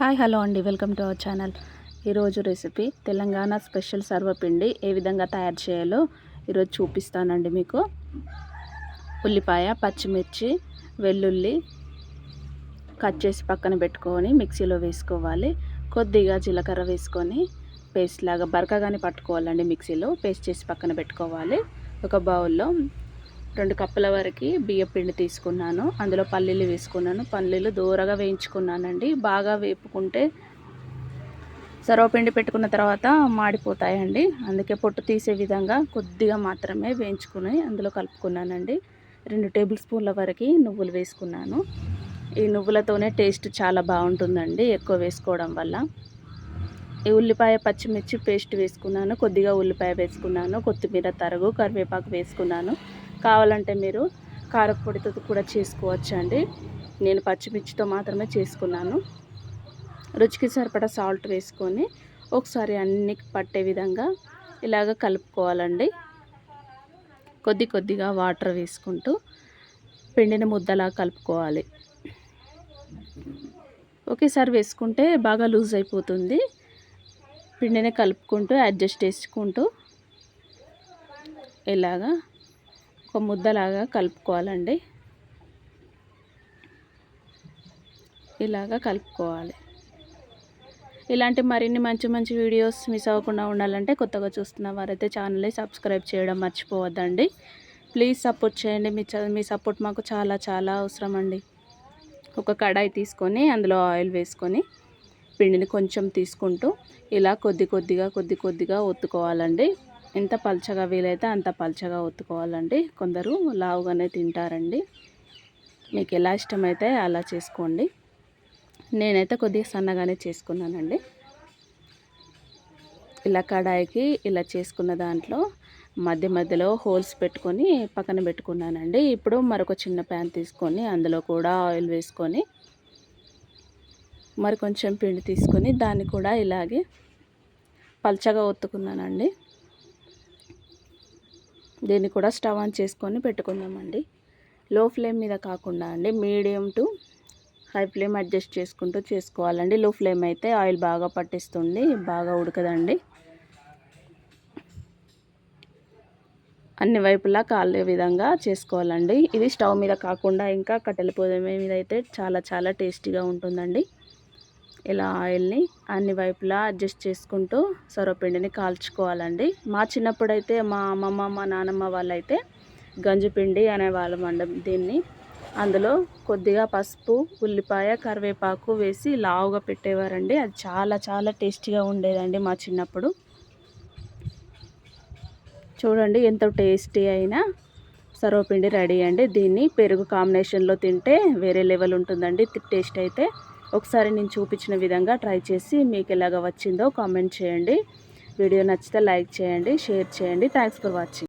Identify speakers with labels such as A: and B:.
A: Hi hello అండి. Welcome to our channel. ఈరోజు recipe Telangana special సర్వపిండి ఏ విధంగా తయారు చేయాలో ఈరోజు చూపిస్తానండి మీకు. ఉల్లిపాయ పచ్చిమిర్చి వెల్లుల్లి కట్ చేసి పక్కన పెట్టుకొని మిక్సీలో వేసుకోవాలి. కొద్దిగా జీలకర్ర వేసుకొని పేస్ట్ లాగా బరకగానే పట్టుకోవాలండి మిక్సీలో. పేస్ట్ చేసి పక్కన పెట్టుకోవాలి. ఒక బౌల్లో రెండు కప్పుల వరకు బియ్యం పిండి తీసుకున్నాను. అందులో పల్లీలు వేసుకున్నాను. పల్లీలు దూరగా వేయించుకున్నానండి. బాగా వేపుకుంటే సర్వపిండి పెట్టుకున్న తర్వాత మాడిపోతాయండి. అందుకే పొట్టు తీసే విధంగా కొద్దిగా మాత్రమే వేయించుకుని అందులో కలుపుకున్నానండి. రెండు టేబుల్ స్పూన్ల వరకు నువ్వులు వేసుకున్నాను. ఈ నువ్వులతోనే టేస్ట్ చాలా బాగుంటుందండి ఎక్కువ వేసుకోవడం వల్ల. ఈ ఉల్లిపాయ పచ్చిమిర్చి పేస్ట్ వేసుకున్నాను. కొద్దిగా ఉల్లిపాయ వేసుకున్నాను. కొత్తిమీర తరుగు కరివేపాకు వేసుకున్నాను. కావాలంటే మీరు కారపొడితో కూడా చేసుకోవచ్చు అండి నేను పచ్చిమిర్చితో మాత్రమే చేసుకున్నాను. రుచికి సరిపడా సాల్ట్ వేసుకొని ఒకసారి అన్ని పట్టే విధంగా ఇలాగ కలుపుకోవాలండి. కొద్ది కొద్దిగా వాటర్ వేసుకుంటూ పిండిని ముద్దలా కలుపుకోవాలి. ఒకేసారి వేసుకుంటే బాగా లూజ్ అయిపోతుంది. పిండిని కలుపుకుంటూ అడ్జస్ట్ చేసుకుంటూ ఇలాగా ఒక ముద్దలాగా కలుపుకోవాలండి. ఇలాగా కలుపుకోవాలి. ఇలాంటి మరిన్ని మంచి మంచి వీడియోస్ మిస్ అవ్వకుండా ఉండాలంటే కొత్తగా చూస్తున్న వారైతే ఛానల్ని సబ్స్క్రైబ్ చేయడం మర్చిపోవద్దండి. ప్లీజ్ సపోర్ట్ చేయండి. మీ మీ సపోర్ట్ మాకు చాలా చాలా అవసరం అండి ఒక కడాయి తీసుకొని అందులో ఆయిల్ వేసుకొని పిండిని కొంచెం తీసుకుంటూ ఇలా కొద్ది కొద్దిగా కొద్ది కొద్దిగా ఒత్తుకోవాలండి. ఎంత పల్చగా వీలైతే అంత పల్చగా ఒత్తుకోవాలండి. కొందరు లావుగానే తింటారండి. మీకు ఎలా ఇష్టమైతే అలా చేసుకోండి. నేనైతే కొద్దిగా సన్నగానే చేసుకున్నానండి. ఇలా కడాయికి ఇలా చేసుకున్న దాంట్లో మధ్య మధ్యలో హోల్స్ పెట్టుకొని పక్కన పెట్టుకున్నానండి. ఇప్పుడు మరొక చిన్న ప్యాన్ తీసుకొని అందులో కూడా ఆయిల్ వేసుకొని మరి కొంచెం పిండి తీసుకొని దాన్ని కూడా ఇలాగే పల్చగా ఒత్తుకున్నానండి. దీన్ని కూడా స్టవ్ ఆన్ చేసుకొని పెట్టుకుందామండి. లో ఫ్లేమ్ మీద కాకుండా అండి medium to high flame adjust చేసుకుంటూ చేసుకోవాలండి. లో ఫ్లేమ్ అయితే ఆయిల్ బాగా పట్టిస్తుంది బాగా ఉడకదండి. అన్ని వైపులా కాలే విధంగా చేసుకోవాలండి. ఇది స్టవ్ మీద కాకుండా ఇంకా కట్టెల పొయ్యి మీద అయితే చాలా చాలా టేస్టీగా ఉంటుందండి. ఇలా ఆయిల్ని అన్ని వైపులా అడ్జస్ట్ చేసుకుంటూ సొరపిండిని కాల్చుకోవాలండి. మా చిన్నప్పుడైతే మా అమ్మమ్మ మా నానమ్మ వాళ్ళైతే గంజిపిండి అనేవాళ్ళం అండి దీన్ని. అందులో కొద్దిగా పసుపు ఉల్లిపాయ కరివేపాకు వేసి లావుగా పెట్టేవారండి. అది చాలా చాలా టేస్టీగా ఉండేదండి మా చిన్నప్పుడు. చూడండి ఎంత టేస్టీ అయినా సర్వపిండి రెడీ అండి. దీన్ని పెరుగు కాంబినేషన్లో తింటే వేరే లెవెల్ ఉంటుందండి. టేస్ట్ అయితే ఒకసారి నేను చూపించిన విధంగా ట్రై చేసి మీకు ఎలాగ వచ్చిందో కామెంట్ చేయండి. వీడియో నచ్చితే లైక్ చేయండి షేర్ చేయండి. Thanks for watching